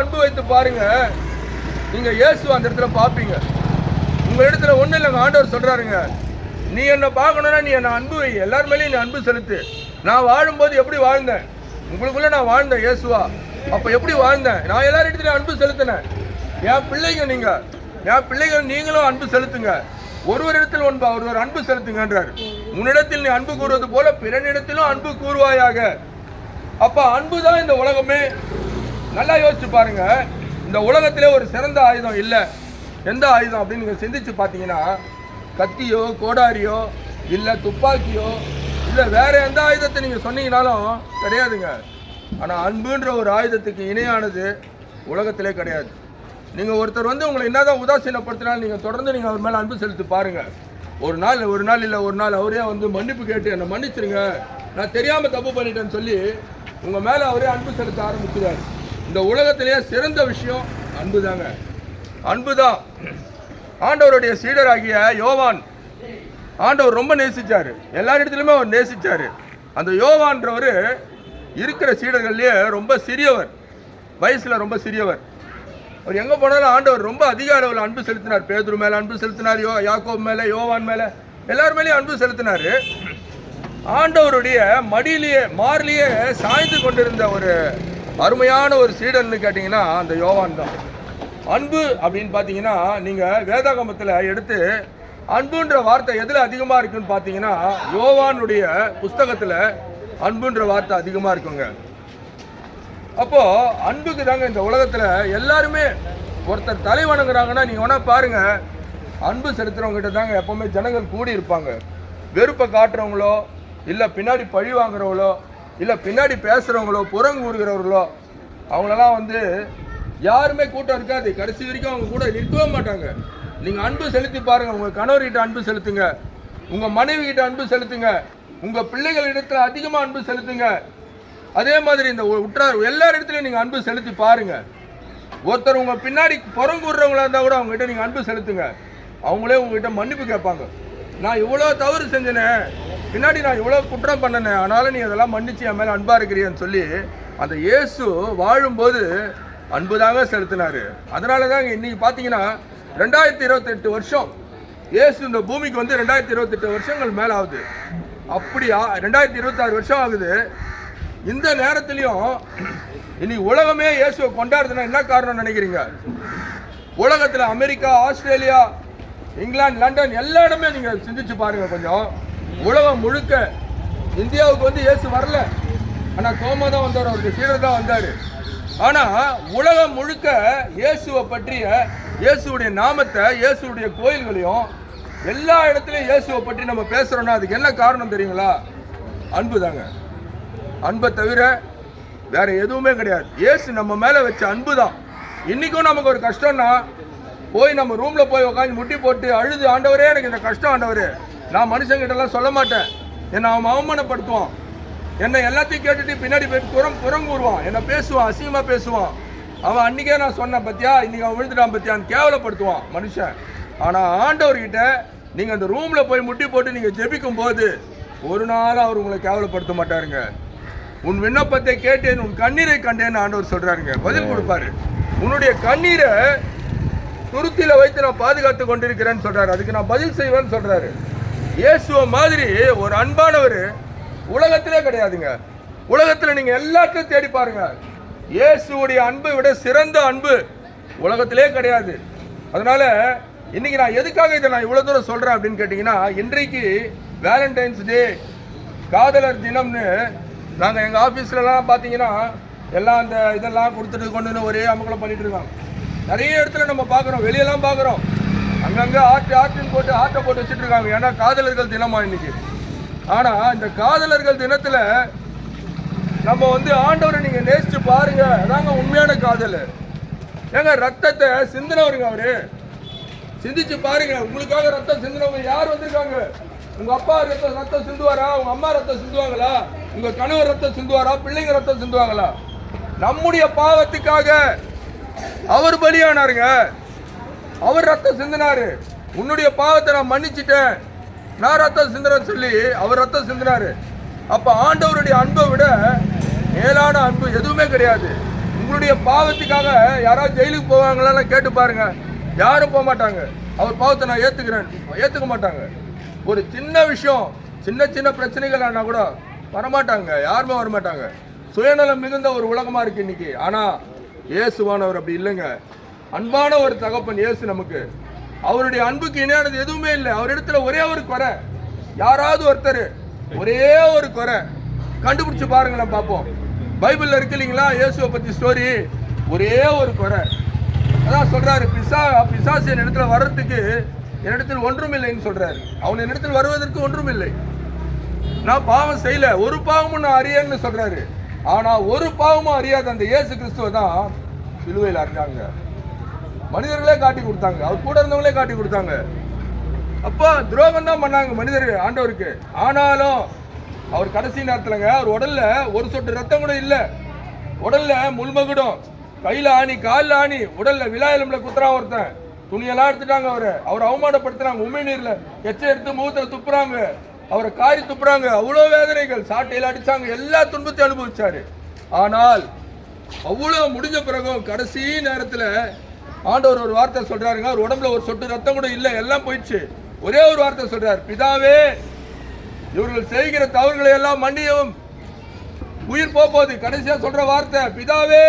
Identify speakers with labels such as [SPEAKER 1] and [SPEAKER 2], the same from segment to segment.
[SPEAKER 1] அன்பு வைத்து பாருங்க. நீங்க இயேசு அந்த இடத்துல பார்ப்பீங்க. உங்க இடத்துல ஒன்றும் இல்லைங்க ஆண்டவர் சொல்றாருங்க. நீ என்னை பார்க்கணும்னா நீ என்ன அன்பு வை. எல்லார் மேலேயும் நீ அன்பு செலுத்து. நான் வாழும்போது எப்படி வாழ்ந்தேன்? உங்களுக்குள்ள நான் வாழ்ந்தேன் இயேசுவா. அப்போ எப்படி வாழ்ந்தேன்? நான் எல்லார் இடத்துலையும் அன்பு செலுத்தினேன். என் பிள்ளைங்க நீங்க. என் பிள்ளைகள் நீங்களும் அன்பு செலுத்துங்க. ஒருவர் இடத்தில் ஒன்பா ஒருவர் அன்பு செலுத்துங்கன்றார். உன்னிடத்தில் நீ அன்பு கூறுவது போல பிறனிடத்திலும் அன்பு கூறுவாயாக. அப்ப அன்பு தான் இந்த உலகமே. நல்லா யோசிச்சு பாருங்க. இந்த உலகத்திலே ஒரு சிறந்த ஆயுதம் இல்லை. எந்த ஆயுதம் அப்படின்னு நீங்கள் சிந்திச்சு பார்த்தீங்கன்னா கத்தியோ கோடாரியோ இல்லை துப்பாக்கியோ இல்லை வேற எந்த ஆயுதத்தை நீங்கள் சொன்னீங்கனாலும் கிடையாதுங்க. ஆனால் அன்புன்ற ஒரு ஆயுதத்துக்கு இணையானது உலகத்திலே கிடையாது. நீங்கள் ஒருத்தர் வந்து உங்களை என்னதான் உதாசீனப்படுத்தினாலும் நீங்கள் தொடர்ந்து நீங்கள் அவர் மேலே அன்பு செலுத்தி பாருங்கள் ஒரு நாள் ஒரு நாள் இல்லை ஒரு நாள் அவரே வந்து மன்னிப்பு கேட்டு என்னை மன்னிச்சிருங்க. நான் தெரியாமல் தப்பு பண்ணிட்டேன்னு சொல்லி உங்கள் மேலே அவரே அன்பு செலுத்த ஆரம்பிக்கிறார் இந்த உலகத்திலேயே சிறந்த விஷயம் அன்பு தாங்க அன்பு தான் ஆண்டவருடைய சீடராகிய யோவான் ஆண்டவர் ரொம்ப நேசித்தார் எல்லா இடத்துலையுமே அவர் நேசித்தார் அந்த யோவான்றவர் இருக்கிற சீடர்கள்லேயே ரொம்ப சிறியவர். வயசில் ரொம்ப சிறியவர். அவர் எங்கே போனாலும் ஆண்டவர் ரொம்ப அதிக அளவில் அன்பு செலுத்தினார். பேதுரு மேலே அன்பு செலுத்தினார் யோ யாக்கோப் மேலே யோவான் மேலே எல்லார் மேலேயும் அன்பு செலுத்தினார். ஆண்டவருடைய மடியிலேயே மார்லேயே சாய்ந்து கொண்டிருந்த ஒரு அருமையான ஒரு சீடன்னு கேட்டிங்கன்னா அந்த யோவான் தான். அன்பு அப்படின்னு பார்த்தீங்கன்னா நீங்கள் வேதாகமத்தில் எடுத்து அன்புன்ற வார்த்தை எதில் அதிகமாக இருக்குன்னு பார்த்தீங்கன்னா யோவானுடைய புஸ்தகத்தில் அன்புன்ற வார்த்தை அதிகமாக இருக்குங்க. அப்போது அன்புக்கு தாங்க இந்த உலகத்தில் எல்லாருமே ஒருத்தர் தலை வணங்குறாங்கன்னா நீங்கள் வேணா பாருங்கள் அன்பு செலுத்துகிறவங்ககிட்ட தாங்க எப்போவுமே ஜனங்கள் கூடி இருப்பாங்க வெறுப்பை காட்டுறவங்களோ இல்லை பின்னாடி பழி வாங்குறவங்களோ இல்லை பின்னாடி பேசுகிறவங்களோ புறங்கூறுகிறவர்களோ அவங்களெல்லாம் வந்து யாருமே கூட்டம் இருக்காது. கடைசி வரைக்கும் அவங்க கூட நிற்கவே மாட்டாங்க. நீங்கள் அன்பு செலுத்தி பாருங்கள் உங்கள் கணவர்கிட்ட அன்பு செலுத்துங்க. உங்கள் மனைவி கிட்ட அன்பு செலுத்துங்க. உங்கள் பிள்ளைகள் இடத்துல அன்பு செலுத்துங்க. அதே மாதிரி இந்த உற்றார் எல்லார் இடத்துலையும் நீங்கள் அன்பு செலுத்தி பாருங்கள் ஒருத்தர் உங்கள் பின்னாடி புறங்கூடுறவங்களா இருந்தால் கூட அவங்ககிட்ட நீங்கள் அன்பு செலுத்துங்க. அவங்களே உங்ககிட்ட மன்னிப்பு கேட்பாங்க. நான் இவ்வளோ தவறு செஞ்சேனே. பின்னாடி நான் இவ்வளோ குற்றம் பண்ணினேன் ஆனாலும் நீ அதெல்லாம் மன்னிச்சு என் மேலே அன்பாக இருக்கிறியன்னு சொல்லி அந்த இயேசு வாழும்போது அன்பு தாங்க செலுத்தினார். அதனால தான் இன்றைக்கி பார்த்தீங்கன்னா ரெண்டாயிரத்தி இருபத்தெட்டு வருஷம் இயேசு இந்த பூமிக்கு வந்து ரெண்டாயிரத்தி இருபத்தெட்டு வருஷங்கள் மேலே ஆகுது. அப்படியா ரெண்டாயிரத்தி இருபத்தாறு வருஷம் ஆகுது. இந்த நேரத்துலையும் இன்னைக்கு உலகமே இயேசுவை கொண்டாடுதுன்னா என்ன காரணம் நினைக்கிறீங்க? உலகத்தில் அமெரிக்கா ஆஸ்திரேலியா இங்கிலாந்து லண்டன் எல்லா இடமே நீங்கள் சிந்திச்சு பாருங்கள் கொஞ்சம். உலகம் முழுக்க இந்தியாவுக்கு வந்து இயேசு வரல. ஆனால் கோம தான் வந்தார் அவருக்கு சீடர் தான் வந்தார். ஆனால் உலகம் முழுக்க இயேசுவை பற்றிய இயேசுவுடைய நாமத்தை இயேசுவுடைய கோயில்களையும் எல்லா இடத்துலையும் இயேசுவை பற்றி நம்ம பேசுகிறோன்னா அதுக்கு என்ன காரணம் தெரியுங்களா? அன்பு தாங்க. அன்பை தவிர வேற எதுவுமே கிடையாது. இயேசு நம்ம மேலே வச்ச அன்பு தான். இன்றைக்கும் நமக்கு ஒரு கஷ்டம்னா போய் நம்ம ரூமில் போய் உட்காந்து முட்டி போட்டு அழுது ஆண்டவரே எனக்கு இந்த கஷ்டம் ஆண்டவரே. நான் மனுஷங்கிட்ட எல்லாம் சொல்ல மாட்டேன். என்னை அவன் அவமானப்படுத்துவான். என்னை எல்லாத்தையும் கேட்டுட்டு பின்னாடி போய் புறம் புறங்கூறுவான் என்னை பேசுவான் அசிங்கமா பேசுவான். அவன் அன்னைக்கே நான் சொன்னேன் பத்தியா இன்னைக்கு அவன் விழுந்துட்டான் பத்தியான்னு கேவலப்படுத்துவான் மனுஷன். ஆனா ஆண்டவர்கிட்ட நீங்க அந்த ரூம்ல போய் முட்டி போட்டு நீங்க ஜெபிக்கும் போது ஒரு நாள் அவர் உங்களை கேவலப்படுத்த மாட்டாருங்க. உன் விண்ணப்பத்தை கேட்டேன் உன் கண்ணீரை கண்டேன்னு ஆண்டவர் சொல்றாருங்க. பதில் கொடுப்பாரு. உன்னுடைய கண்ணீரை துருத்தியில வைத்து நான் பாதுகாத்து கொண்டிருக்கிறேன்னு சொல்றாரு. அதுக்கு நான் பதில் செய்வேன்னு சொல்றாரு. இயேசுவ மாதிரி ஒரு அன்பானவர் உலகத்திலே கிடையாதுங்க. உலகத்தில் நீங்கள் எல்லாத்தையும் தேடி பாருங்க. இயேசுடைய அன்பை விட சிறந்த அன்பு உலகத்திலே கிடையாது. அதனால இன்னைக்கு நான் எதுக்காக இதை நான் இவ்வளோ தூரம் சொல்கிறேன் அப்படின்னு கேட்டிங்கன்னா இன்றைக்கு வேலண்டைன்ஸ் டே காதலர் தினம்னு நாங்கள் எங்கள் ஆஃபீஸ்லலாம் பார்த்தீங்கன்னா எல்லாம் அந்த இதெல்லாம் கொடுத்துட்டு கொண்டு ஒரே அமக்கலம் பண்ணிட்டு இருக்காங்க. நிறைய இடத்துல நம்ம பார்க்குறோம் வெளியெல்லாம் பார்க்குறோம் அங்கங்கே ஆர்ட் ஆர்ட்னு போட்டு ஆட்டை போட்டு வச்சுட்டு இருக்காங்க ஏன்னா காதலர்கள் தினமா இன்னைக்கு. ஆனால் இந்த காதலர்கள் தினத்தில் நம்ம வந்து ஆண்டவரை நீங்கள் நேசித்து பாருங்க. அதாங்க உண்மையான காதல். ஏங்க ரத்தத்தை சிந்தினவருங்க அவரு. சிந்திச்சு பாருங்க. உங்களுக்காக ரத்தம் சிந்தினவங்க யார் வந்திருக்காங்க? உங்க அப்பா ரத்தம் ரத்தம் சிந்துவாரா? உங்க அம்மா ரத்தம் சிந்துவாங்களா? உங்க கணவர் ரத்தம் சிந்துவாரா? பிள்ளைங்க ரத்தம் சிந்துவாங்களா? நம்முடைய பாவத்துக்காக அவர் பலியானாருங்க. அவர் ரத்தம் சிந்தினாரு. உன்னுடைய பாவத்தை நான் மன்னிச்சிட்டேன். நான் ரத்தம் சிந்துறேன்னு சொல்லி அவர் ரத்தம் சிந்தினாரு. அப்ப ஆண்டவருடைய அன்பை விட மேலான அன்பு எதுவுமே கிடையாது. உங்களுடைய பாவத்துக்காக யாராவது ஜெயிலுக்கு போவாங்களான்னு கேட்டு பாருங்க. யாரும் போக மாட்டாங்க. அவர் பாவத்தை நான் ஏத்துக்கிறேன். ஏத்துக்க மாட்டாங்க. ஒரு சின்ன விஷயம் சின்ன சின்ன பிரச்சனைகள் ஆனால் கூட வரமாட்டாங்க. யாருமே வரமாட்டாங்க. சுயநலம் மிகுந்த ஒரு உலகமாக இருக்கு இன்னைக்கு. ஆனால் இயேசுவானவர் அப்படி இல்லைங்க. அன்பான ஒரு தகப்பன் இயேசு நமக்கு. அவருடைய அன்புக்கு இணையானது எதுவுமே இல்லை. அவரிடத்துல ஒரே ஒரு குறை. யாராவது ஒருத்தர் ஒரே ஒரு குறை. கண்டுபிடிச்சு பாருங்களேன் பார்ப்போம். பைபிள்ல இருக்கு இல்லைங்களா? இயேசுவை பத்தி ஸ்டோரி ஒரே ஒரு குறை. அதான் சொல்றாரு பிசா பிசாசு என் இடத்துல வர்றதுக்கு என்னிடத்தில் ஒன்றும் இல்லைன்னு சொல்றாரு. அவன் என்னிடத்தில் வருவதற்கு ஒன்றும் இல்லை. நான் பாவம் செய்யல. ஒரு பாவமும் நான் அறியேன்னு சொல்றாரு. ஆனா ஒரு பாவமும் அறியாத அந்த இயேசு கிறிஸ்துவ தான் சிலுவையில் அறிஞ்சாங்க மனிதர்களே காட்டி கொடுத்தாங்க. அவர் கூட இருந்தவங்களே காட்டி கொடுத்தாங்க. அப்போ துரோகம் தான் பண்ணாங்க மனிதர்கள் ஆண்டவருக்கு. ஆனாலும் அவர் கடைசி நேரத்தில்ங்க அவர் உடல்ல ஒரு சொட்டு ரத்தம் கூட இல்லை. உடல்ல முள்மகுடம் கையில் ஆணி காலில் ஆணி உடல்ல விழாயலம்ல குத்துறான் ஒருத்தன். துணியெல்லாம் எடுத்துட்டாங்க அவரை. அவர் அவமானப்படுத்துறாங்க உண்மை நீர்ல எச்ச எடுத்து முகத்தில் துப்புறாங்க. அவரை காரி துப்புறாங்க. அவ்வளோ வேதனைகள். சாட்டையில் அடிச்சாங்க. எல்லா துன்பத்தையும் அனுபவிச்சாரு. ஆனால் அவ்வளோ முடிஞ்ச பிறகும் கடைசி நேரத்தில் ஆண்டவர் ஒரு வார்த்தை சொல்றாருங்க. அவர் உடம்புல ஒரு சொட்டு ரத்தம் கூட இல்லை. எல்லாம் போயிடுச்சு. ஒரே ஒரு வார்த்தை சொல்றார். பிதாவே இவர்கள் செய்கிற தவறுகளை எல்லாம் மன்னியவும். உயிர் போக போகுது கடைசியா சொல்ற வார்த்தை பிதாவே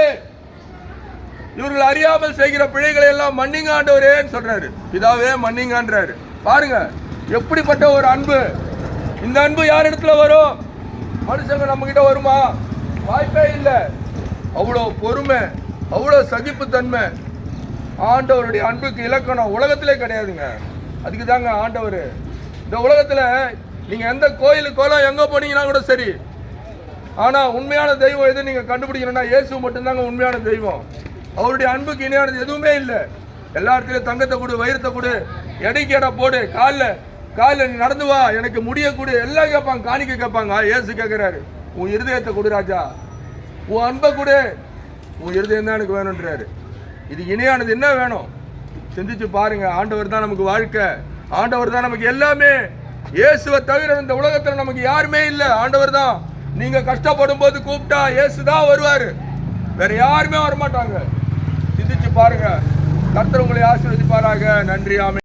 [SPEAKER 1] இவர்கள் அறியாமல் செய்கிற பிழைகளை எல்லாம் மன்னிங்க ஆண்டவரேன்னு சொல்றாரு. பிதாவே மன்னிங்கன்றாரு பாருங்க எப்படிப்பட்ட ஒரு அன்பு. இந்த அன்பு யார் இடத்துல வரும்? மனுஷங்க நம்ம கிட்ட வருமா? வாய்ப்பே இல்லை. அவ்வளோ பொறுமை அவ்வளோ சகிப்புத்தன்மை. ஆண்டவருடைய அன்புக்கு இலக்கணம் உலகத்திலே கிடையாதுங்க. அதுக்கு தாங்க ஆண்டவர். இந்த உலகத்தில் நீங்கள் எந்த கோயிலுக்கு கோலம் எங்கே போனீங்கன்னா கூட சரி. ஆனால் உண்மையான தெய்வம் எது நீங்கள் கண்டுபிடிக்கணும்னா இயேசு மட்டும்தாங்க உண்மையான தெய்வம். அவருடைய அன்புக்கு இணையானது எதுவுமே இல்லை. எல்லா இடத்துலையும் தங்கத்தை கொடு வைரத்தை கொடு எடைக்கு எடை போடு காலில் காலில் நீ நடந்து வா எனக்கு முடிய கொடு எல்லாம் கேட்பாங்க காணிக்க கேட்பாங்க. ஏசு கேட்குறாரு உன் இருதயத்தை கொடு ராஜா. உன் அன்பை கொடு. உன் இருதயம் தான் எனக்கு வேணுன்றாரு இது இணையானது என்ன வேணும்? சிந்திச்சு பாருங்க. ஆண்டவர் தான் நமக்கு வாழ்க்கை. ஆண்டவர் தான் நமக்கு எல்லாமே. இயேசுவை தவிர இந்த உலகத்தில் நமக்கு யாருமே இல்லை. ஆண்டவர் தான். நீங்க கஷ்டப்படும் போது கூப்பிட்டா இயேசு தான் வருவார். வேற யாருமே வரமாட்டாங்க. சிந்திச்சு பாருங்க. கர்த்தர் உங்களை ஆசீர்வதிப்பாராக. நன்றி ஆமை